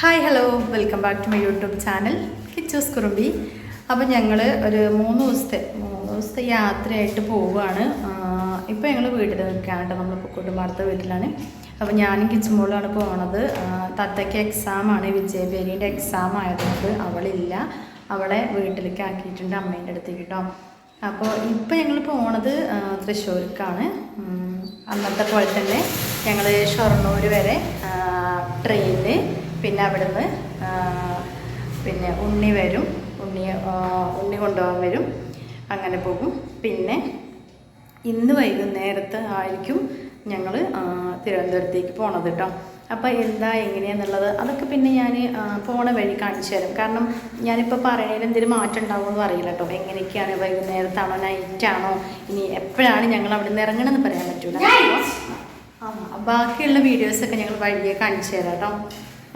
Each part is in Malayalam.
Hi hello welcome back to my YouTube channel Kichus Kurumbi അപ്പോൾ ഞങ്ങൾ ഒരു മൂന്ന് ദിവസത്തെ മൂന്ന് ദിവസത്തെ യാത്രയായിട്ട് പോവുകയാണ്. ഇപ്പോൾ ഞങ്ങൾ വീട്ടിൽ നിൽക്കുകയാണ് കേട്ടോ. നമ്മളിപ്പോൾ കുടുംബാർത്ഥ വീട്ടിലാണ്. അപ്പോൾ ഞാനും കിച്ചുമോളാണ് പോണത്. തത്തയ്ക്ക് എക്സാമാണ് വിജയബേരിന്റെ എക്സാം ആയതുകൊണ്ട് അവളില്ല. അവളെ വീട്ടിലേക്ക് ആക്കിയിട്ടുണ്ട് അമ്മേന്റെ അടുത്തേക്ക് കേട്ടോ. അപ്പോൾ ഇപ്പോൾ ഞങ്ങൾ പോണത് തൃശ്ശൂർക്കാണ്. അന്നത്തെ പോലെ തന്നെ ഞങ്ങൾ ഷൊർണൂർ വരെ ട്രെയിനിൽ പിന്നെ അവിടുന്ന് പിന്നെ ഉണ്ണി വരും. ഉണ്ണി ഉണ്ണി കൊണ്ടുപോകാൻ വരും. അങ്ങനെ പോകും. പിന്നെ ഇന്ന് വൈകുന്നേരത്ത് ആയിരിക്കും ഞങ്ങൾ തിരുവനന്തപുരത്തേക്ക് പോണത് കേട്ടോ അപ്പോൾ എന്താ എങ്ങനെയാന്നുള്ളത്? അതൊക്കെ പിന്നെ ഞാൻ പോണ വഴി കാണിച്ചു തരാം. കാരണം ഞാനിപ്പോൾ പറയണതിൽ എന്തെങ്കിലും മാറ്റം ഉണ്ടാവുമെന്ന് അറിയില്ല കേട്ടോ എങ്ങനെയൊക്കെയാണ് വൈകുന്നേരത്താണോ നൈറ്റാണോ? ഇനി എപ്പോഴാണ് ഞങ്ങൾ അവിടെ നിന്ന് ഇറങ്ങണമെന്ന് പറയാൻ പറ്റൂല. ആ ബാക്കിയുള്ള വീഡിയോസൊക്കെ ഞങ്ങൾ വഴിയെ കാണിച്ചു തരാം കേട്ടോ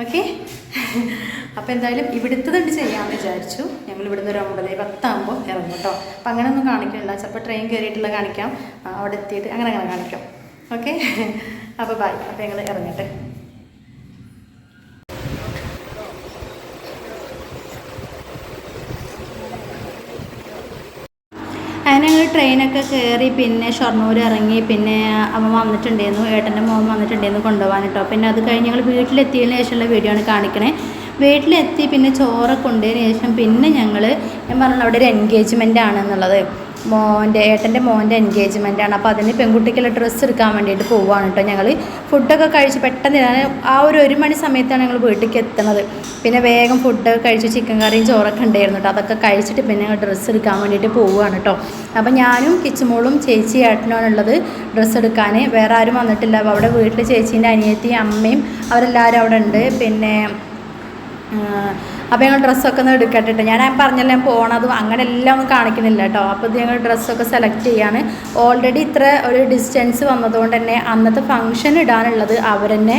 ഓക്കെ? അപ്പോൾ എന്തായാലും ഇവിടുത്തതുണ്ട് ചെയ്യാമെന്ന് വിചാരിച്ചു. ഞങ്ങൾ ഇവിടുന്ന് ഒരു ഒമ്പതേ പത്താകുമ്പോൾ ഇറങ്ങും കേട്ടോ അപ്പം അങ്ങനെയൊന്നും കാണിക്കണില്ല. ചിലപ്പോൾ ട്രെയിൻ കയറിയിട്ടുള്ള കാണിക്കാം. അവിടെ എത്തിയിട്ട് അങ്ങനെ അങ്ങനെ കാണിക്കാം. ഓക്കെ? അപ്പോൾ ബൈ അപ്പോൾ ഞങ്ങൾ ഇറങ്ങട്ടെ. അങ്ങനെ ഞങ്ങൾ ട്രെയിനൊക്കെ കയറി പിന്നെ ഷൊർണൂർ ഇറങ്ങി പിന്നെ അമ്മ വന്നിട്ടുണ്ടായിരുന്നു ഏട്ടന്റെ മോൻ വന്നിട്ടുണ്ടായിരുന്നു കൊണ്ടുപോകാൻ കേട്ടോ പിന്നെ അത് കഴിഞ്ഞ് ഞങ്ങൾ വീട്ടിലെത്തിയതിന് ശേഷമുള്ള വീഡിയോ ആണ് കാണിക്കണേ. വീട്ടിലെത്തി പിന്നെ ചോറൊക്കെ കൊണ്ടുപോയതിന് ശേഷം പിന്നെ ഞങ്ങൾ ഞാൻ പറഞ്ഞു അവിടെ ഒരു എൻഗേജ്മെന്റ് ആണെന്നുള്ളത്. മോന്റെ ഏട്ടന്റെ മോന്റെ എൻഗേജ്മെന്റ് ആണ് അപ്പോൾ അതിന് പെൺകുട്ടിക്കുള്ള ഡ്രസ്സ് എടുക്കാൻ വേണ്ടിയിട്ട് പോവുകയാണ് കേട്ടോ ഞങ്ങൾ. ഫുഡൊക്കെ കഴിച്ച് പെട്ടെന്ന് ആ ഒരു ഒരു മണി സമയത്താണ് ഞങ്ങൾ വീട്ടിലേക്ക് എത്തുന്നത്. പിന്നെ വേഗം ഫുഡൊക്കെ കഴിച്ച് ചിക്കൻ കറിയും ചോറൊക്കെ ഉണ്ടായിരുന്നു കേട്ടോ. അതൊക്കെ കഴിച്ചിട്ട് പിന്നെ ഞങ്ങൾ ഡ്രസ്സ് എടുക്കാൻ വേണ്ടിയിട്ട് പോവുകയാണ് കേട്ടോ. അപ്പോൾ ഞാനും കിച്ചുമോളും ചേച്ചി ഏട്ടനാണുള്ളത് ഡ്രസ്സ് എടുക്കാൻ. വേറെ ആരും വന്നിട്ടില്ല. അപ്പോൾ അവിടെ വീട്ടിൽ ചേച്ചീന്റെ അനിയത്തി അമ്മയും അവരെല്ലാവരും അവിടെ ഉണ്ട്. പിന്നെ അപ്പോൾ ഞങ്ങൾ ഡ്രസ്സൊക്കെ ഒന്ന് എടുക്കട്ടെ ട്ടോ. ഞാൻ പറഞ്ഞല്ലോ ഞാൻ പോകണത് അങ്ങനെ എല്ലാം ഒന്നും കാണിക്കുന്നില്ല കേട്ടോ അപ്പോൾ ഇത് ഞങ്ങൾ ഡ്രസ്സൊക്കെ സെലക്ട് ചെയ്യാണ്. ഓൾറെഡി ഇത്ര ഒരു ഡിസ്റ്റൻസ് വന്നതുകൊണ്ട് തന്നെ അന്നത്തെ ഫംഗ്ഷൻ ഇടാനുള്ളത് അവരെന്നെ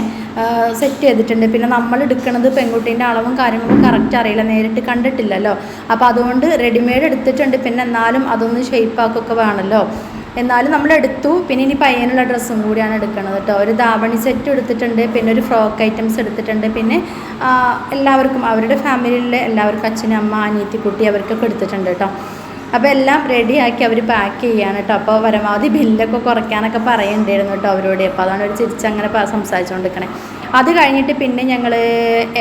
സെറ്റ് ചെയ്തിട്ടുണ്ട്. പിന്നെ നമ്മൾ എടുക്കുന്നത് പെൺകുട്ടീന്റെ അളവും കാര്യങ്ങളും കറക്റ്റ് അറിയില്ല. നേരിട്ട് കണ്ടിട്ടില്ലല്ലോ. അപ്പോൾ അതുകൊണ്ട് റെഡിമെയ്ഡ് എടുത്തിട്ടുണ്ട്. പിന്നെ എന്നാലും അതൊന്ന് ഷേപ്പാക്കൊക്കെ വേണമല്ലോ എന്നാലും നമ്മൾ എടുത്തു പിന്നെ ഇനി പയ്യനുള്ള ഡ്രസ്സും കൂടിയാണ് എടുക്കുന്നത് കേട്ടോ. ഒരു ദാവണി സെറ്റ് എടുത്തിട്ടുണ്ട് പിന്നെ ഒരു ഫ്രോക്ക് ഐറ്റംസ് എടുത്തിട്ടുണ്ട്. പിന്നെ എല്ലാവർക്കും അവരുടെ ഫാമിലിയിലെ എല്ലാവർക്കും അച്ഛനും അമ്മ അനിയത്തി കുട്ടി അവർക്കൊക്കെ എടുത്തിട്ടുണ്ട് കേട്ടോ. അപ്പോൾ എല്ലാം റെഡിയാക്കി അവർ പാക്ക് ചെയ്യാണ് കേട്ടോ. അപ്പോൾ പരമാവധി ബില്ലൊക്കെ കുറയ്ക്കാനൊക്കെ പറയുന്നുണ്ടായിരുന്നു കേട്ടോ അവരോട്. അപ്പോൾ അതാണ് ഒരു ചിരിച്ചങ്ങനെ അങ്ങനെ സംസാരിച്ചുകൊണ്ടിരിക്കണേ അത് കഴിഞ്ഞിട്ട് പിന്നെ ഞങ്ങൾ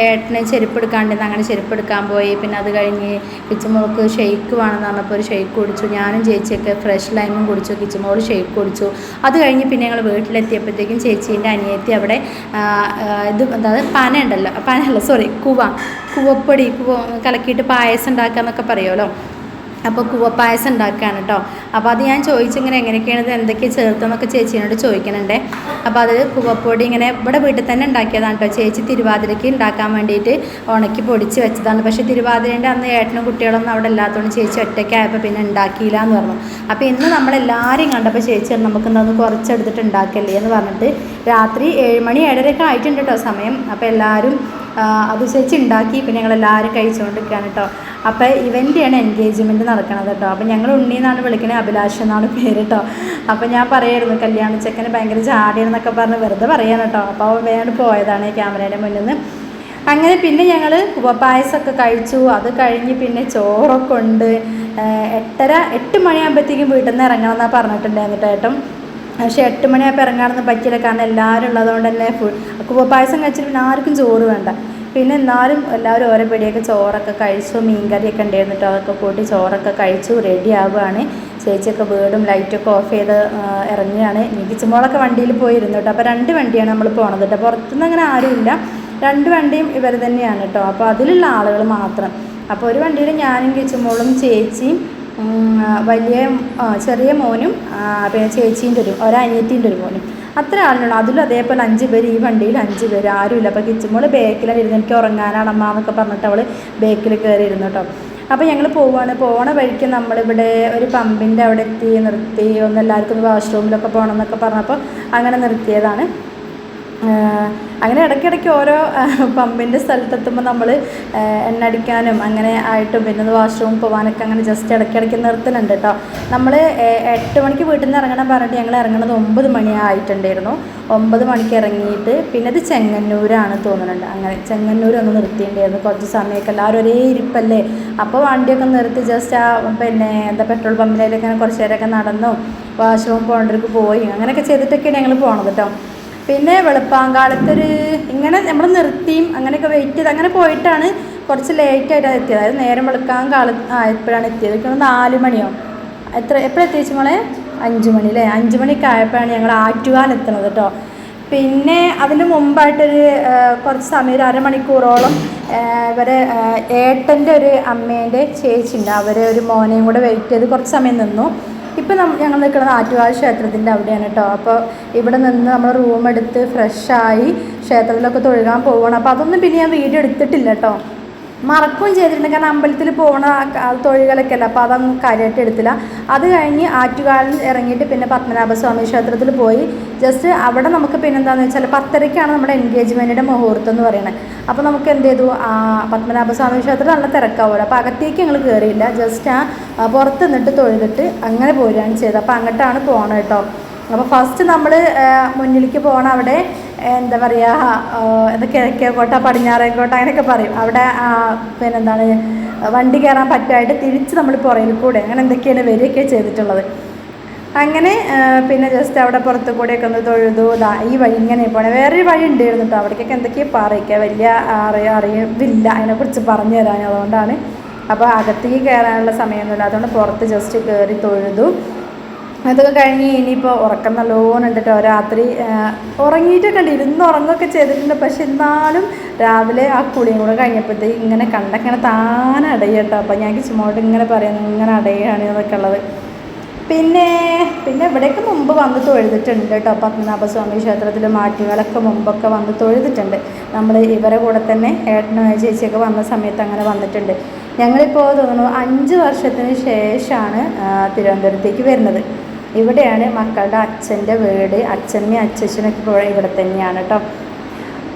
ഏട്ടന് ചെരുപ്പ് എടുക്കാണ്ടിരുന്നു അങ്ങനെ ചെരുപ്പ് എടുക്കാൻ പോയി. പിന്നെ അത് കഴിഞ്ഞ് കിച്ചുമോൾക്ക് ഷെയ്ക്ക് വേണമെന്ന് പറഞ്ഞപ്പോൾ ഒരു ഷെയ്ക്ക് കുടിച്ചു. ഞാനും ചേച്ചിയൊക്കെ ഫ്രഷ് ലൈമും കുടിച്ചു. കിച്ചുമോൾ ഷെയ്ക്ക് കുടിച്ചു. അത് കഴിഞ്ഞ് പിന്നെ ഞങ്ങൾ വീട്ടിലെത്തിയപ്പോഴത്തേക്കും ചേച്ചീന്റെ അനിയത്തി അവിടെ ഇത് അതായത് പന ഉണ്ടല്ലോ. പനയല്ല സോറി കുവ. കുവപ്പൊടി കുവ കലക്കിയിട്ട് പായസം ഉണ്ടാക്കുക എന്നൊക്കെ പറയുമല്ലോ അപ്പോൾ കൂവപ്പായസം ഉണ്ടാക്കുകയാണ് കേട്ടോ. അപ്പോൾ അത് ഞാൻ ചോദിച്ചിങ്ങനെ എങ്ങനെയൊക്കെയാണ് ഇത് എന്തൊക്കെയാണ് ചേർത്തെന്നൊക്കെ ചേച്ചീനോട് ചോദിക്കുന്നുണ്ട് അപ്പോൾ അത് കൂവപ്പൊടി ഇങ്ങനെ ഇവിടെ വീട്ടിൽ തന്നെ ഉണ്ടാക്കിയതാണ് കേട്ടോ. ചേച്ചി തിരുവാതിരയ്ക്ക് ഉണ്ടാക്കാൻ വേണ്ടിയിട്ട് ഉണക്കി പൊടിച്ച് വെച്ചതാണ്. പക്ഷേ തിരുവാതിരേന്റെ അന്ന് ഏട്ടനും കുട്ടികളൊന്നും അവിടെ ഇല്ലാത്തതുകൊണ്ട് ചേച്ചി ഒറ്റയ്ക്കായപ്പോൾ പിന്നെ ഉണ്ടാക്കിയില്ല എന്ന് പറഞ്ഞു. അപ്പോൾ ഇന്ന് നമ്മളെല്ലാവരെയും കണ്ടപ്പോൾ ചേച്ചി നമുക്ക് ഇന്നൊന്ന് കുറച്ചെടുത്തിട്ട് ഉണ്ടാക്കല്ലേ? എന്ന് പറഞ്ഞിട്ട് രാത്രി ഏഴ് മണി ഏഴരയൊക്കെ ആയിട്ടുണ്ട് കേട്ടോ സമയം. അപ്പോൾ എല്ലാവരും അത് ചേച്ചി ഉണ്ടാക്കി പിന്നെ ഞങ്ങളെല്ലാവരും കഴിച്ചുകൊണ്ടിരിക്കുകയാണ് കേട്ടോ. അപ്പോൾ ഇവന്റെയാണ് എൻഗേജ്മെന്റ് നടക്കണത് കേട്ടോ. അപ്പോൾ ഞങ്ങൾ ഉണ്ണി എന്നാണ് വിളിക്കുന്നത് അഭിലാഷ് എന്നാണ് പേര് കേട്ടോ. അപ്പോൾ ഞാൻ പറയായിരുന്നു കല്യാണ ചെക്കന് ഭയങ്കര ചാടിയെന്നൊക്കെ പറഞ്ഞ് വെറുതെ പറയാൻ കേട്ടോ. അപ്പോൾ വേണ്ട പോയതാണ് ക്യാമറയുടെ മുന്നിൽ നിന്ന്. അങ്ങനെ പിന്നെ ഞങ്ങൾ ഉപപായസമൊക്കെ കഴിച്ചു. അത് കഴിഞ്ഞ് പിന്നെ ചോറൊക്കെ ഉണ്ട്. എട്ടര എട്ട് മണിയാകുമ്പോഴത്തേക്കും വീട്ടിൽ നിന്ന് ഇറങ്ങണം എന്നാണ് പറഞ്ഞിട്ടുണ്ടായിരുന്നു ഏട്ടൻ. പക്ഷേ എട്ട് മണിയായപ്പോൾ ഇറങ്ങാനൊന്നും പറ്റില്ല കാരണം എല്ലാവരും ഉള്ളതുകൊണ്ട് തന്നെ ഫുൾ പായസം കഴിച്ചിട്ട് പിന്നെ ആർക്കും ചോറ് വേണ്ട. പിന്നെ എന്നാലും എല്ലാവരും ഓരോ പിടിയൊക്കെ ചോറൊക്കെ കഴിച്ചു. മീൻകറിയൊക്കെ ഉണ്ടായിരുന്നു അതൊക്കെ കൂട്ടി ചോറൊക്കെ കഴിച്ചു. റെഡി ആവുകയാണ്. ചേച്ചിയൊക്കെ വീടും ലൈറ്റൊക്കെ ഓഫ് ചെയ്ത് ഇറങ്ങുകയാണ്. നീക്കിച്ചുമോളൊക്കെ വണ്ടിയിൽ പോയിരുന്നു കേട്ടോ അപ്പോൾ രണ്ട് വണ്ടിയാണ് നമ്മൾ പോണത് കേട്ടോ പുറത്തുനിന്ന് അങ്ങനെ ആരുമില്ല രണ്ട് വണ്ടിയും ഇവർ തന്നെയാണ് കേട്ടോ അപ്പോൾ അതിലുള്ള ആളുകൾ മാത്രം. അപ്പോൾ ഒരു വണ്ടിയിൽ ഞാനും കിച്ചുമോളും ചേച്ചിയും വലിയ ചെറിയ മോനും പിന്നെ ചേച്ചീന്റെ ഒരു ഒരനിയത്തിന്റെ ഒരു മോനും. അത്ര ആളിനുള്ളൂ അതിലും അതേപോലെ അഞ്ച് പേര് ഈ വണ്ടിയിൽ അഞ്ച് പേര് ആരുമില്ല. അപ്പോൾ കിച്ചുമോൾ ബേക്കിലാണ് ഇരുന്ന് എനിക്ക് ഉറങ്ങാനാണ് അമ്മ എന്നൊക്കെ പറഞ്ഞിട്ട് അവൾ ബേക്കിൽ കയറി ഇരുന്നു കേട്ടോ അപ്പോൾ ഞങ്ങൾ പോവാണ്. പോണ വഴിക്ക് നമ്മളിവിടെ ഒരു പമ്പിന്റെ അവിടെ എത്തി നിർത്തി ഒന്ന് എല്ലാവർക്കും വാഷ്റൂമിലൊക്കെ പോകണം എന്നൊക്കെ പറഞ്ഞപ്പോൾ അങ്ങനെ നിർത്തിയതാണ്. അങ്ങനെ ഇടയ്ക്കിടയ്ക്ക് ഓരോ പമ്പിന്റെ സ്ഥലത്തെത്തുമ്പോൾ നമ്മൾ എണ്ണ അടിക്കാനും അങ്ങനെ ആയിട്ടും പിന്നെ വാഷ്റൂം പോകാനൊക്കെ അങ്ങനെ ജസ്റ്റ് ഇടയ്ക്കിടയ്ക്ക് നിർത്തുന്നുണ്ട് കേട്ടോ നമ്മൾ എട്ട് മണിക്ക് വീട്ടിൽ നിന്ന് ഇറങ്ങണം പറഞ്ഞിട്ട് ഞങ്ങൾ ഇറങ്ങണത് ഒമ്പത് മണി ആയിട്ടുണ്ടായിരുന്നു. ഒമ്പത് മണിക്ക് ഇറങ്ങിയിട്ട് പിന്നെ ഇത് ചെങ്ങന്നൂരാണ് തോന്നുന്നുണ്ട്. അങ്ങനെ ചെങ്ങന്നൂർ ഒന്ന് നിർത്തിയിട്ടുണ്ടായിരുന്നു. കുറച്ച് സമയമൊക്കെ എല്ലാവരും ഒരേ ഇരിപ്പല്ലേ? അപ്പോൾ വണ്ടിയൊക്കെ നിർത്തി ജസ്റ്റ് ആ പിന്നെ എന്താ പെട്രോൾ പമ്പിലേക്ക് കുറച്ച് നേരമൊക്കെ നടന്നു വാഷ്റൂം പോകേണ്ടവർക്ക് പോയി അങ്ങനെയൊക്കെ ചെയ്തിട്ടൊക്കെയാണ് ഞങ്ങൾ പോണത് കേട്ടോ പിന്നെ വെളുപ്പാങ്കാലത്തൊരു ഇങ്ങനെ നമ്മൾ നിർത്തിയും അങ്ങനെയൊക്കെ വെയിറ്റ് ചെയ്ത് അങ്ങനെ പോയിട്ടാണ് കുറച്ച് ലേറ്റ് ആയിട്ട് എത്തിയത്. അതായത് നേരം വെളുക്കാൻ കാല ആയപ്പോഴാണ് എത്തിയത്? ഇപ്പോൾ നാല് മണിയോ? എത്ര എപ്പോഴാണ് എത്തിച്ചു മോളെ? അഞ്ച് മണി അല്ലേ? അഞ്ച് മണിയൊക്കെ ആയപ്പോഴാണ് ഞങ്ങൾ ആറ്റുകാൽ എത്തുന്നത് കേട്ടോ പിന്നെ അതിന് മുമ്പായിട്ടൊരു കുറച്ച് സമയം ഒരു അരമണിക്കൂറോളം ഇവരെ ഏട്ടന്റെ ഒരു അമ്മേന്റെ ചേച്ചിയുണ്ട്. അവരെ ഒരു മോനെയും കൂടെ വെയിറ്റ് ചെയ്ത് കുറച്ച് സമയം നിന്നു. ഇപ്പം നമ്മൾ ഞങ്ങൾ നിൽക്കുന്നത് ആറ്റുകാൽ ക്ഷേത്രത്തിന്റെ അവിടെയാണ് കേട്ടോ. അപ്പോൾ ഇവിടെ നിന്ന് നമ്മൾ റൂം എടുത്ത് ഫ്രഷായി ക്ഷേത്രത്തിലൊക്കെ തൊഴുകാൻ പോവുകയാണ്. അപ്പോൾ അതൊന്നും പിന്നെ ഞാൻ വീഡിയോ എടുത്തിട്ടില്ല കേട്ടോ. മറക്കുകയും ചെയ്തിട്ടുണ്ട്. കാരണം അമ്പലത്തിൽ പോകുന്ന തൊഴിലുകളൊക്കെ അല്ല? അപ്പോൾ അതൊന്നും കാര്യമായിട്ട് എടുത്തില്ല. അത് കഴിഞ്ഞ് ആറ്റുകാലിൽ ഇറങ്ങിയിട്ട് പിന്നെ പത്മനാഭസ്വാമി ക്ഷേത്രത്തിൽ പോയി. ജസ്റ്റ് അവിടെ നമുക്ക് പിന്നെ എന്താണെന്ന് വെച്ചാൽ പത്തരയ്ക്കാണ് നമ്മുടെ എൻഗേജ്മെന്റിന്റെ മുഹൂർത്തം എന്ന് പറയുന്നത്. അപ്പോൾ നമുക്ക് എന്ത് ചെയ്തു? ആ പത്മനാഭസ്വാമി ക്ഷേത്രം നല്ല തിരക്കാവുമല്ലോ. അപ്പോൾ അകത്തേക്ക് ഞങ്ങൾ കയറിയില്ല. ജസ്റ്റ് ആ പുറത്ത് നിന്നിട്ട് തൊഴുതിട്ട് അങ്ങനെ പോരുകയാണ് ചെയ്തത്. അപ്പോൾ അങ്ങോട്ടാണ് പോകണം കേട്ടോ. അപ്പോൾ ഫസ്റ്റ് നമ്മൾ മുന്നിലേക്ക് പോകണം അവിടെ എന്താ പറയുക എന്താ കിഴക്കേക്കോട്ട പടിഞ്ഞാറേക്കോട്ട അങ്ങനെയൊക്കെ പറയും. അവിടെ പിന്നെന്താണ് വണ്ടി കയറാൻ പറ്റായിട്ട് തിരിച്ച് നമ്മൾ പുറയിൽ കൂടെ അങ്ങനെ എന്തൊക്കെയാണ് വരികയൊക്കെ ചെയ്തിട്ടുള്ളത്. അങ്ങനെ പിന്നെ ജസ്റ്റ് അവിടെ പുറത്ത് കൂടെയൊക്കെ ഒന്ന് തൊഴുതു ഈ വഴി ഇങ്ങനെ പോണേ. വേറൊരു വഴി ഉണ്ടായിരുന്നു കേട്ടോ അവിടേക്കൊക്കെ എന്തൊക്കെയാ പറയിക്കുക വലിയ അറിയ അറിയില്ല അതിനെക്കുറിച്ച് പറഞ്ഞു തരാൻ അതുകൊണ്ടാണ്. അപ്പോൾ അകത്തേക്ക് കയറാനുള്ള സമയമൊന്നുമില്ല. അതുകൊണ്ട് പുറത്ത് ജസ്റ്റ് കയറി തൊഴുതു. അതൊക്കെ കഴിഞ്ഞ് ഇനിയിപ്പോൾ ഉറക്കം നല്ലോണം ഉണ്ട് കേട്ടോ. രാത്രി ഉറങ്ങിയിട്ടൊക്കെ ഉണ്ട്. ഇരുന്ന് ഉറങ്ങുകയൊക്കെ ചെയ്തിട്ടുണ്ട്. പക്ഷെ എന്നാലും രാവിലെ ആ കുളിയും കൂടെ കഴിഞ്ഞപ്പോഴത്തേക്ക് ഇങ്ങനെ കണ്ടങ്ങനെ താനെ അടയും കേട്ടോ. അപ്പോൾ ഞാൻ ചുമ്മാട്ട് ഇങ്ങനെ പറയുന്നു ഇങ്ങനെ അടയാണ് എന്നൊക്കെ ഉള്ളത്. പിന്നെ പിന്നെ ഇവിടെയൊക്കെ മുമ്പ് വന്ന് തൊഴുതിട്ടുണ്ട് കേട്ടോ. പത്മനാഭസ്വാമി ക്ഷേത്രത്തിൽ മാറ്റുകളൊക്കെ മുമ്പൊക്കെ വന്ന് തൊഴുതിട്ടുണ്ട്. നമ്മൾ ഇവരെ കൂടെ തന്നെ ഏട്ടനും ചേച്ചിയൊക്കെ വന്ന സമയത്ത് അങ്ങനെ വന്നിട്ടുണ്ട്. ഞങ്ങളിപ്പോൾ തോന്നുന്നു അഞ്ച് വർഷത്തിന് ശേഷമാണ് തിരുവനന്തപുരത്തേക്ക് വരുന്നത്. ഇവിടെയാണ് മക്കളുടെ അച്ഛന്റെ വീട്. അച്ഛനും അച്ഛനൊക്കെ പോയ ഇവിടെ തന്നെയാണ് കേട്ടോ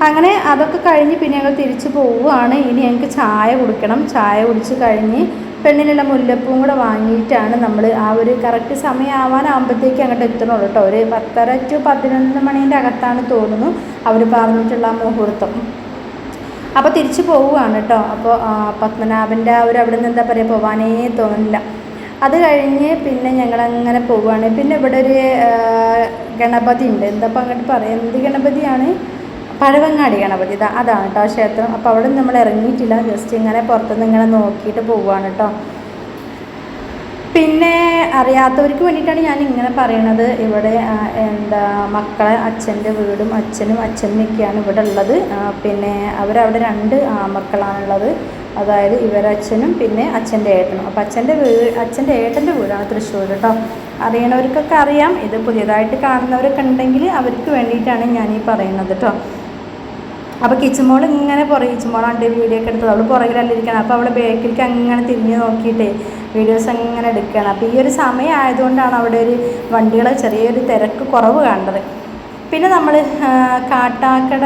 അങ്ങനെ അതൊക്കെ കഴിഞ്ഞ് പിന്നെ ഞങ്ങൾ തിരിച്ചു പോവുകയാണ്. ഇനി ഞങ്ങൾക്ക് ചായ കുടിക്കണം. ചായ കുടിച്ച് കഴിഞ്ഞ് പെണ്ണിനുള്ള മുല്ലപ്പൂവും കൂടെ വാങ്ങിയിട്ടാണ് നമ്മൾ ആ ഒരു കറക്റ്റ് സമയമാവാനാകുമ്പോഴത്തേക്ക് അങ്ങോട്ട് എത്തണുള്ളൂ കേട്ടോ ഒരു പത്തര ടു പതിനൊന്ന് മണീന്റെ അകത്താണ് തോന്നുന്നു അവർ പറഞ്ഞിട്ടുള്ള മുഹൂർത്തം. അപ്പോൾ തിരിച്ചു പോവുകയാണ് കേട്ടോ അപ്പോൾ പത്മനാഭന്റെ ആ ഒരു അവിടെ നിന്ന് എന്താ പറയുക പോവാനേ തോന്നുന്നില്ല അത് കഴിഞ്ഞ് പിന്നെ ഞങ്ങൾ ഞങ്ങളങ്ങനെ പോവുകയാണ് പിന്നെ ഇവിടെ ഒരു ഗണപതി ഉണ്ട്. എന്താ അപ്പം അങ്ങോട്ട് പറയാം? എന്ത് ഗണപതിയാണ്? പഴവങ്ങാടി ഗണപതി. ഇതാ അതാണ് കേട്ടോ ക്ഷേത്രം. അപ്പോൾ അവിടെ നമ്മൾ ഇറങ്ങിയിട്ടില്ല. ജസ്റ്റ് ഇങ്ങനെ പുറത്തുനിന്ന് ഇങ്ങനെ നോക്കിയിട്ട് പോവുകയാണ് കേട്ടോ പിന്നെ അറിയാത്തവർക്ക് വേണ്ടിയിട്ടാണ് ഞാൻ ഇങ്ങനെ പറയണത്. ഇവിടെ എന്താ മക്കളെ അച്ഛന്റെ വീടും അച്ഛനും അച്ഛനൊക്കെയാണ് ഇവിടെ ഉള്ളത്. പിന്നെ അവരവിടെ രണ്ട് ആമക്കളാണുള്ളത് അതായത് ഇവരച്ഛനും പിന്നെ അച്ഛന്റെ ഏട്ടനും. അപ്പോൾ അച്ഛന്റെ വീട് അച്ഛന്റെ ഏട്ടന്റെ വീടാണ് തൃശ്ശൂർ കേട്ടോ അറിയണവർക്കൊക്കെ അറിയാം. ഇത് പുതിയതായിട്ട് കാണുന്നവരൊക്കെ ഉണ്ടെങ്കിൽ അവർക്ക് വേണ്ടിയിട്ടാണ് ഞാൻ ഈ പറയുന്നത് കേട്ടോ അപ്പോൾ കിച്ചുമോൾ ഇങ്ങനെ പുറകെ കിച്ചുമോളാണ്ട് വീഡിയോ ഒക്കെ എടുത്തത്. അവൾ പുറകിലല്ല ഇരിക്കണം. അപ്പോൾ അവൾ ബേക്കിലേക്ക് അങ്ങനെ തിരിഞ്ഞ് നോക്കിയിട്ട് വീഡിയോസ് അങ്ങനെ എടുക്കുകയാണ്. അപ്പോൾ ഈ ഒരു സമയം ആയതുകൊണ്ടാണ് അവിടെ ഒരു വണ്ടികളെ ചെറിയൊരു തിരക്ക് കുറവ് കണ്ടത്. പിന്നെ നമ്മൾ കാട്ടാക്കട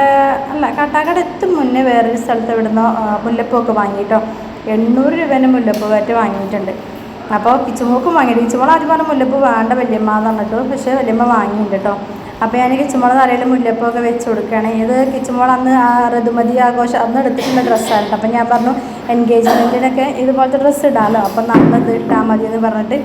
അല്ല കാട്ടാക്കട എത്തും മുന്നേ വേറൊരു സ്ഥലത്ത് ഇവിടുന്ന് മുല്ലപ്പൂവൊക്കെ വാങ്ങിയിട്ടോ. എണ്ണൂറ് രൂപേന്റെ മുല്ലപ്പൂ വേറ്റ് വാങ്ങിയിട്ടുണ്ട്. അപ്പോൾ കിച്ചുമോക്കും വാങ്ങിയിട്ട് കിച്ചുമോൾ ആദ്യം പറഞ്ഞ മുല്ലപ്പൂ വേണ്ട വല്യമ്മ എന്ന് പറഞ്ഞിട്ട് പക്ഷേ വല്യമ്മ വാങ്ങിയിട്ടുണ്ട് കേട്ടോ. അപ്പോൾ ഞാൻ കിച്ചുമോളെ തലയിൽ മുല്ലപ്പൊക്കെ വെച്ച് കൊടുക്കുകയാണ്. ഇത് കിച്ചുമോൾ അന്ന് ആ ഋതുമതി ആഘോഷം അന്ന് എടുത്തിട്ടുള്ള ഡ്രസ്സായിരുന്നു. അപ്പോൾ ഞാൻ പറഞ്ഞു എൻഗേജ്മെന്റിനൊക്കെ ഇതുപോലത്തെ ഡ്രസ്സ് ഇടാമല്ലോ അപ്പം നല്ലത് ഇത് ഇട്ടാൽ മതി എന്ന് പറഞ്ഞിട്ട്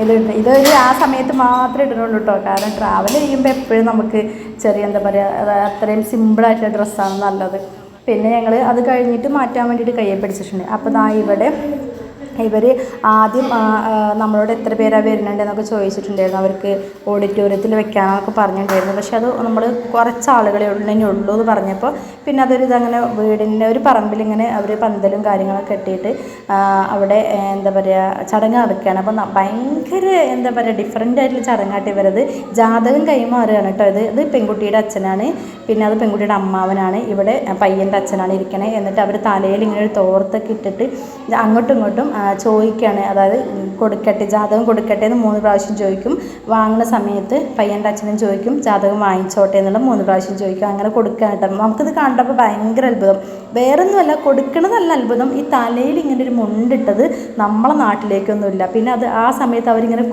ഇത് ഒരു ഇതൊരു ആ സമയത്ത് മാത്രമേ ഇടുന്നുള്ളൂ കേട്ടോ കാരണം ട്രാവൽ ചെയ്യുമ്പോൾ എപ്പോഴും നമുക്ക് ചെറിയ എന്താ പറയുക അത്രയും സിമ്പിളായിട്ടുള്ള ഡ്രസ്സാണ് നല്ലത്. പിന്നെ ഞങ്ങൾ അത് കഴിഞ്ഞിട്ട് മാറ്റാൻ വേണ്ടിയിട്ട് കയ്യെ പിടിച്ചിട്ടുണ്ട്. അപ്പോൾ ദാ ഇവിടെ ഇവർ ആദ്യം നമ്മളോട് എത്ര പേരാണ് വരുന്നുണ്ട് എന്നൊക്കെ ചോദിച്ചിട്ടുണ്ടായിരുന്നു. അവർക്ക് ഓഡിറ്റോറിയത്തിൽ വെക്കാനൊക്കെ പറഞ്ഞിട്ടുണ്ടായിരുന്നു. പക്ഷെ അത് നമ്മൾ കുറച്ച് ആളുകളെ ഉള്ളതിനെ ഉള്ളൂ എന്ന് പറഞ്ഞപ്പോൾ പിന്നെ അതൊരു ഇതങ്ങനെ വീടിന്റെ ഒരു പറമ്പിൽ ഇങ്ങനെ അവർ പന്തലും കാര്യങ്ങളൊക്കെ കെട്ടിയിട്ട് അവിടെ എന്താ പറയുക ചടങ്ങ് നടക്കുകയാണ്. അപ്പം ഭയങ്കര എന്താ പറയുക ഡിഫറെന്റ് ആയിട്ടുള്ള ചടങ്ങായിട്ട് ഇവരത്. ജാതകം കൈമാറുകയാണ് കേട്ടോ ഇത്? ഇത് പെൺകുട്ടിയുടെ അച്ഛനാണ്. പിന്നെ അത് പെൺകുട്ടിയുടെ അമ്മാവനാണ്. ഇവിടെ പയ്യന്റെ അച്ഛനാണ് ഇരിക്കണേ. എന്നിട്ട് അവർ തലയിൽ ഇങ്ങനെ ഒരു തോർത്തൊക്കെ ഇട്ടിട്ട് അങ്ങോട്ടും ഇങ്ങോട്ടും ചോദിക്കുകയാണ്. അതായത് കൊടുക്കട്ടെ ജാതകം കൊടുക്കട്ടെ എന്ന് മൂന്ന് പ്രാവശ്യം ചോദിക്കും. വാങ്ങുന്ന സമയത്ത് പയ്യന്റെ അച്ഛനും ചോദിക്കും ജാതകം വാങ്ങിച്ചോട്ടെ എന്നുള്ള മൂന്ന് പ്രാവശ്യം ചോദിക്കും. അങ്ങനെ കൊടുക്കാൻ കേട്ടോ. നമുക്കിത് കണ്ടപ്പോൾ ഭയങ്കര അത്ഭുതം. വേറൊന്നുമല്ല കൊടുക്കണതല്ല അത്ഭുതം. ഈ തലയിൽ ഇങ്ങനെ ഒരു മുണ്ടിട്ടത് നമ്മളെ നാട്ടിലേക്കൊന്നുമില്ല. പിന്നെ അത് ആ സമയത്ത് അവരിങ്ങനെ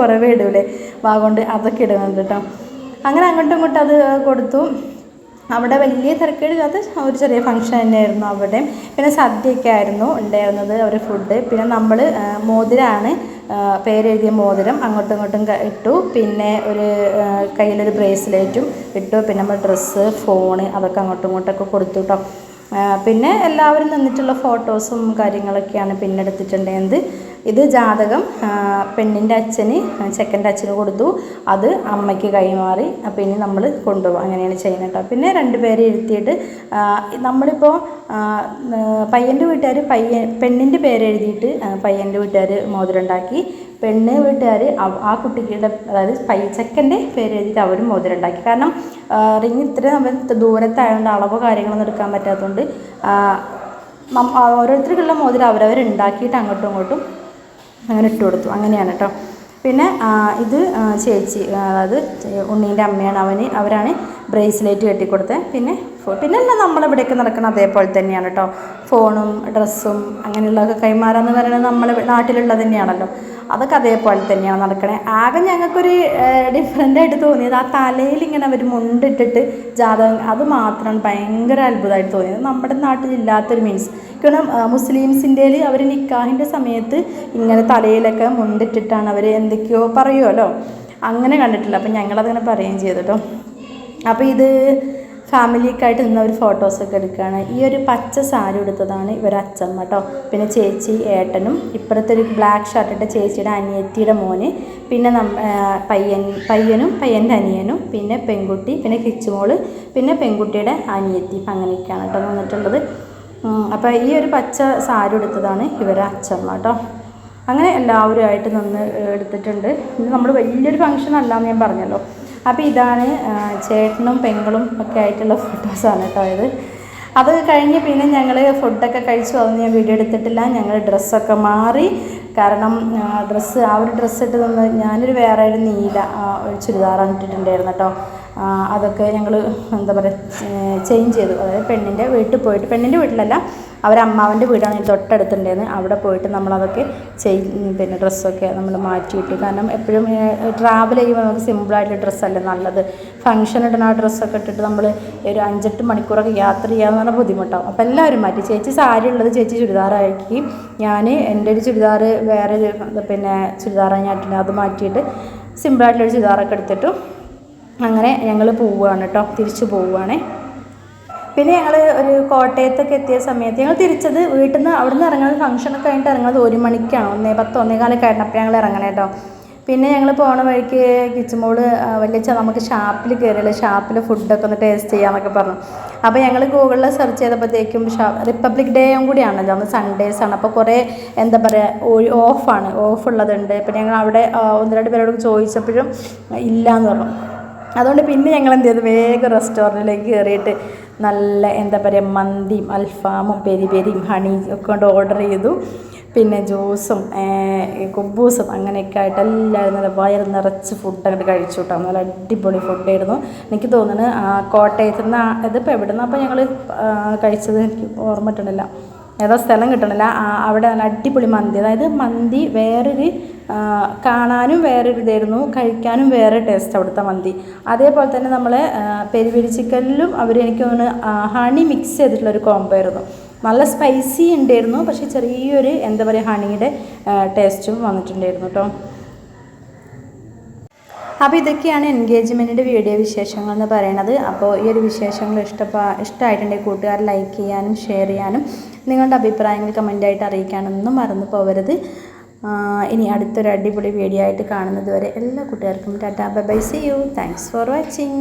കുറവേ ഇടൂലേ. വാഗോണ്ട് അതൊക്കെ ഇടുന്നുണ്ട് കേട്ടോ. അങ്ങനെ അങ്ങോട്ടും ഇങ്ങോട്ടും അത് കൊടുത്തു. അവിടെ വലിയ തിരക്കേടില്ലാത്ത ഒരു ചെറിയ ഫംഗ്ഷൻ തന്നെയായിരുന്നു അവിടെ. പിന്നെ സദ്യയൊക്കെ ആയിരുന്നു ഉണ്ടായിരുന്നത് അവർ ഫുഡ് പിന്നെ നമ്മൾ മോതിരമാണ് പേരെഴുതിയ മോതിരം അങ്ങോട്ടും ഇങ്ങോട്ടും ഇട്ടു. പിന്നെ ഒരു കയ്യിലൊരു ബ്രേസ്ലെറ്റും ഇട്ടു. പിന്നെ നമ്മൾ ഡ്രസ്സ് ഫോണ് അതൊക്കെ അങ്ങോട്ടും ഇങ്ങോട്ടൊക്കെ കൊടുത്തു കേട്ടോ പിന്നെ എല്ലാവരും നിന്നിട്ടുള്ള ഫോട്ടോസും കാര്യങ്ങളൊക്കെയാണ് പിന്നെ ഇത് ജാതകം പെണ്ണിന്റെ അച്ഛന് ചെക്കന്റെ അച്ഛന് കൊടുത്തു. അത് അമ്മയ്ക്ക് കൈമാറി. അപ്പോൾ ഇനി നമ്മൾ കൊണ്ടുപോകും അങ്ങനെയാണ് ചെയ്യുന്നത് കേട്ടോ പിന്നെ രണ്ട് പേരെ നമ്മളിപ്പോൾ പയ്യന്റെ വീട്ടുകാർ പയ്യൻ പെണ്ണിന്റെ പേരെഴുതിയിട്ട് പയ്യന്റെ വീട്ടുകാർ മോതിരം ഉണ്ടാക്കി പെണ്ണ് വീട്ടുകാർ ആ കുട്ടിയുടെ അതായത് പൈ ചെക്കന്റെ പേര് എഴുതിയിട്ട് അവരും മോതിരം ഉണ്ടാക്കി കാരണം റിങ് ഇത്ര നമ്മൾ ദൂരത്തായതുകൊണ്ട് അളവോ കാര്യങ്ങളൊന്നും എടുക്കാൻ പറ്റാത്തതുകൊണ്ട് ഓരോരുത്തർക്കുള്ള മോതിരം അവരവരുണ്ടാക്കിയിട്ട് അങ്ങോട്ടും ഇങ്ങോട്ടും അങ്ങനെ ഇട്ട് കൊടുത്തു. അങ്ങനെയാണ് കേട്ടോ പിന്നെ ഇത് ചേച്ചി അതായത് ഉണ്ണീന്റെ അമ്മയാണ് അവന് അവരാണ് ബ്രേസ്ലെറ്റ് കെട്ടിക്കൊടുത്തത് പിന്നെ പിന്നെ എല്ലാം നമ്മളിവിടെയൊക്കെ നടക്കണം അതേപോലെ തന്നെയാണ് കേട്ടോ ഫോണും ഡ്രസ്സും അങ്ങനെയുള്ളതൊക്കെ കൈമാറാന്ന് പറയുന്നത് നമ്മളെ നാട്ടിലുള്ളത് തന്നെയാണല്ലോ. അതൊക്കെ അതേപോലെ തന്നെയാണ് നടക്കണേ. ആകെ ഞങ്ങൾക്കൊരു ഡിഫറെന്റ് ആയിട്ട് തോന്നിയത് ആ തലയിൽ ഇങ്ങനെ അവർ മുണ്ടിട്ടിട്ട് ജാതകം അത് മാത്രമാണ് ഭയങ്കര അത്ഭുതമായിട്ട് തോന്നിയത്. നമ്മുടെ നാട്ടിൽ നാട്ടിലില്ലാത്തൊരു മീൻസ് കാരണം മുസ്ലിംസിന്റെ അവർ നിക്കാഹിന്റെ സമയത്ത് ഇങ്ങനെ തലയിലൊക്കെ മുണ്ടിട്ടിട്ടാണ് അവർ എന്തൊക്കെയോ പറയുമല്ലോ അങ്ങനെ കണ്ടിട്ടില്ല. അപ്പം ഞങ്ങളതങ്ങനെ പറയുകയും ചെയ്തു കേട്ടോ. അപ്പോൾ ഇത് ഫാമിലിയൊക്കെ ആയിട്ട് അവർ ഫോട്ടോസൊക്കെ എടുക്കുകയാണ്. ഈ ഒരു പച്ച സാരി എടുത്തതാണ് ഇവർ അച്ഛമ്മ കേട്ടോ. പിന്നെ ചേച്ചി ഏട്ടനും ഇപ്പുറത്തെ ഒരു ബ്ലാക്ക് ഷർട്ടിട്ട ചേച്ചിയുടെ അനിയത്തിയുടെ മോന് പിന്നെ നമ്മ പയ്യൻ പയ്യനും പയ്യന്റെ അനിയനും പിന്നെ പെൺകുട്ടി പിന്നെ കിച്ചുമോൾ പിന്നെ പെൺകുട്ടിയുടെ അനിയത്തി. അങ്ങനെയൊക്കെയാണ് കേട്ടോ വന്നിട്ടുള്ളത്. അപ്പോൾ ഈ ഒരു പച്ച സാരി എടുത്തതാണ് ഇവരെ അച്ഛമ്മ കേട്ടോ. അങ്ങനെ എല്ലാവരുമായിട്ട് നിന്ന് എടുത്തിട്ടുണ്ട്. നമ്മൾ വലിയൊരു ഫംഗ്ഷൻ അല്ലാന്ന് ഞാൻ പറഞ്ഞല്ലോ. അപ്പോൾ ഇതാണ് ചേട്ടനും പെങ്ങളും ഒക്കെ ആയിട്ടുള്ള ഫോട്ടോസാണ് കേട്ടോ ഇത്. അത് കഴിഞ്ഞ് പിന്നെ ഞങ്ങൾ ഫുഡൊക്കെ കഴിച്ചു. അതൊന്നും ഞാൻ വീഡിയോ എടുത്തിട്ടില്ല. ഞങ്ങൾ ഡ്രസ്സൊക്കെ മാറി. കാരണം ഡ്രസ്സ് ആ ഒരു ഡ്രസ്സ് ഇട്ട് നിന്ന് ഞാനൊരു വേറെ ഒരു നീല ഒരു ചുരിദാറാണ് ഇട്ടിട്ടുണ്ടായിരുന്നു കേട്ടോ. അതൊക്കെ ഞങ്ങൾ എന്താ പറയുക ചേഞ്ച് ചെയ്തു. അതായത് പെണ്ണിന്റെ വീട്ടിൽ പോയിട്ട് പെണ്ണിന്റെ വീട്ടിലല്ല അവരമ്മാവന്റെ വീടാണ് തൊട്ടടുത്തുണ്ടായിരുന്നു അവിടെ പോയിട്ട് നമ്മളതൊക്കെ ചെയ് പിന്നെ ഡ്രസ്സൊക്കെ നമ്മൾ മാറ്റിയിട്ടു കാരണം എപ്പോഴും ട്രാവൽ ചെയ്യുമ്പോൾ നമുക്ക് സിമ്പിളായിട്ടുള്ള ഡ്രസ്സല്ലേ നല്ലത്. ഫംഗ്ഷൻ ഇടുന്ന ആ ഡ്രസ്സൊക്കെ ഇട്ടിട്ട് നമ്മൾ ഒരു അഞ്ചെട്ട് മണിക്കൂറൊക്കെ യാത്ര ചെയ്യാന്ന് പറഞ്ഞാൽ ബുദ്ധിമുട്ടാവും. അപ്പോൾ എല്ലാവരും മാറ്റി. ചേച്ചി സാരി ഉള്ളത് ചേച്ചി ചുരിദാറാക്കി ഞാൻ എന്റെ ഒരു ചുരിദാർ വേറെ പിന്നെ ചുരിദാറാണ് ഞാൻ ഇട്ടിട്ട് അത് മാറ്റിയിട്ട് സിമ്പിളായിട്ടുള്ളൊരു ചുരിദാറൊക്കെ എടുത്തിട്ടു. അങ്ങനെ ഞങ്ങൾ പോവുകയാണ് കേട്ടോ. തിരിച്ചു പോവുകയാണേ. പിന്നെ ഞങ്ങൾ ഒരു കോട്ടയത്തൊക്കെ എത്തിയ സമയത്ത് ഞങ്ങൾ തിരിച്ചത് വീട്ടിൽ നിന്ന് അവിടെ നിന്ന് ഇറങ്ങുന്നത് ഫംഗ്ഷനൊക്കെ കഴിഞ്ഞിട്ട് ഇറങ്ങുന്നത് ഒരു മണിക്കാണ്. ഒന്നേ പത്ത് ഒന്നേ കാലൊക്കെ ആയിരുന്നു അപ്പോൾ ഞങ്ങൾ ഇറങ്ങണേ കേട്ടോ പിന്നെ ഞങ്ങൾ പോണ വഴിക്ക് കിച്ചുമോൾ വലിയ നമുക്ക് ഷാപ്പിൽ കയറിയുള്ള ഷാപ്പിൽ ഫുഡൊക്കെ ഒന്ന് ടേസ്റ്റ് ചെയ്യാമെന്നൊക്കെ പറഞ്ഞു. അപ്പോൾ ഞങ്ങൾ ഗൂഗിളിൽ സെർച്ച് ചെയ്തപ്പോഴത്തേക്കും ഷാ റിപ്പബ്ലിക് ഡേയും കൂടിയാണല്ലോ അന്ന് സൺഡേസ് ആണ്. അപ്പോൾ കുറേ എന്താ പറയുക ഓഫാണ് ഓഫ് ഉള്ളതുണ്ട്. ഇപ്പം ഞങ്ങൾ അവിടെ ഒന്ന് രണ്ട് പേരോട് ചോദിച്ചപ്പോഴും ഇല്ല എന്ന് പറഞ്ഞു. അതുകൊണ്ട് പിന്നെ ഞങ്ങൾ എന്ത് ചെയ്തു വേഗം റെസ്റ്റോറന്റിലേക്ക് കയറിയിട്ട് നല്ല എന്താ പറയുക മന്തിയും അൽഫാമും പെരി പെരിയും ഹണി ഒക്കെ കൊണ്ട് ഓർഡർ ചെയ്തു. പിന്നെ ജ്യൂസും കുബൂസും അങ്ങനെയൊക്കെ ആയിട്ട് എല്ലാവരും നല്ല വയറ് നിറച്ച് ഫുഡ് അങ്ങോട്ട് കഴിച്ചു കേട്ടോ നല്ല അടിപൊളി ഫുഡായിരുന്നു എനിക്ക് തോന്നുന്നു കോട്ടയത്ത് നിന്ന് ഇതിപ്പോൾ എവിടെ നിന്ന് അപ്പോൾ ഞങ്ങൾ കഴിച്ചത്? എനിക്ക് ഓർമ്മ കിട്ടണില്ല. ഏതോ സ്ഥലം കിട്ടണില്ല. അവിടെ നല്ല അടിപൊളി മന്തി. അതായത് മന്തി വേറൊരു കാണാനും വേറൊരു ഇതായിരുന്നു കഴിക്കാനും വേറെ ടേസ്റ്റ് അവിടുത്തെ മന്തി. അതേപോലെ തന്നെ നമ്മളെ പെരി പെരി ചിക്കനിലും അവർ എനിക്ക് തോന്നുന്നു ഹണി മിക്സ് ചെയ്തിട്ടുള്ളൊരു കോംബോ ആയിരുന്നു. നല്ല സ്പൈസി ഉണ്ടായിരുന്നു പക്ഷേ ചെറിയൊരു എന്താ പറയുക ഹണിയുടെ ടേസ്റ്റും വന്നിട്ടുണ്ടായിരുന്നു കേട്ടോ അപ്പോൾ ഇതൊക്കെയാണ് എൻഗേജ്മെന്റിന്റെ വീഡിയോ വിശേഷങ്ങൾ എന്ന് പറയുന്നത് അപ്പോൾ ഈ ഒരു വിശേഷങ്ങൾ ഇഷ്ടപ്പെട്ട ഇഷ്ടമായിട്ടുണ്ടെങ്കിൽ കൂട്ടുകാർ ലൈക്ക് ചെയ്യാനും ഷെയർ ചെയ്യാനും നിങ്ങളുടെ അഭിപ്രായങ്ങൾ കമന്റായിട്ട് അറിയിക്കാനൊന്നും മറന്നു പോകരുത് ഇനി അടുത്തൊരു അടിപൊളി വീഡിയോ ആയിട്ട് കാണുന്നത് വരെ എല്ലാ കുട്ടികൾക്കും tata. Bye bye see you thanks for watching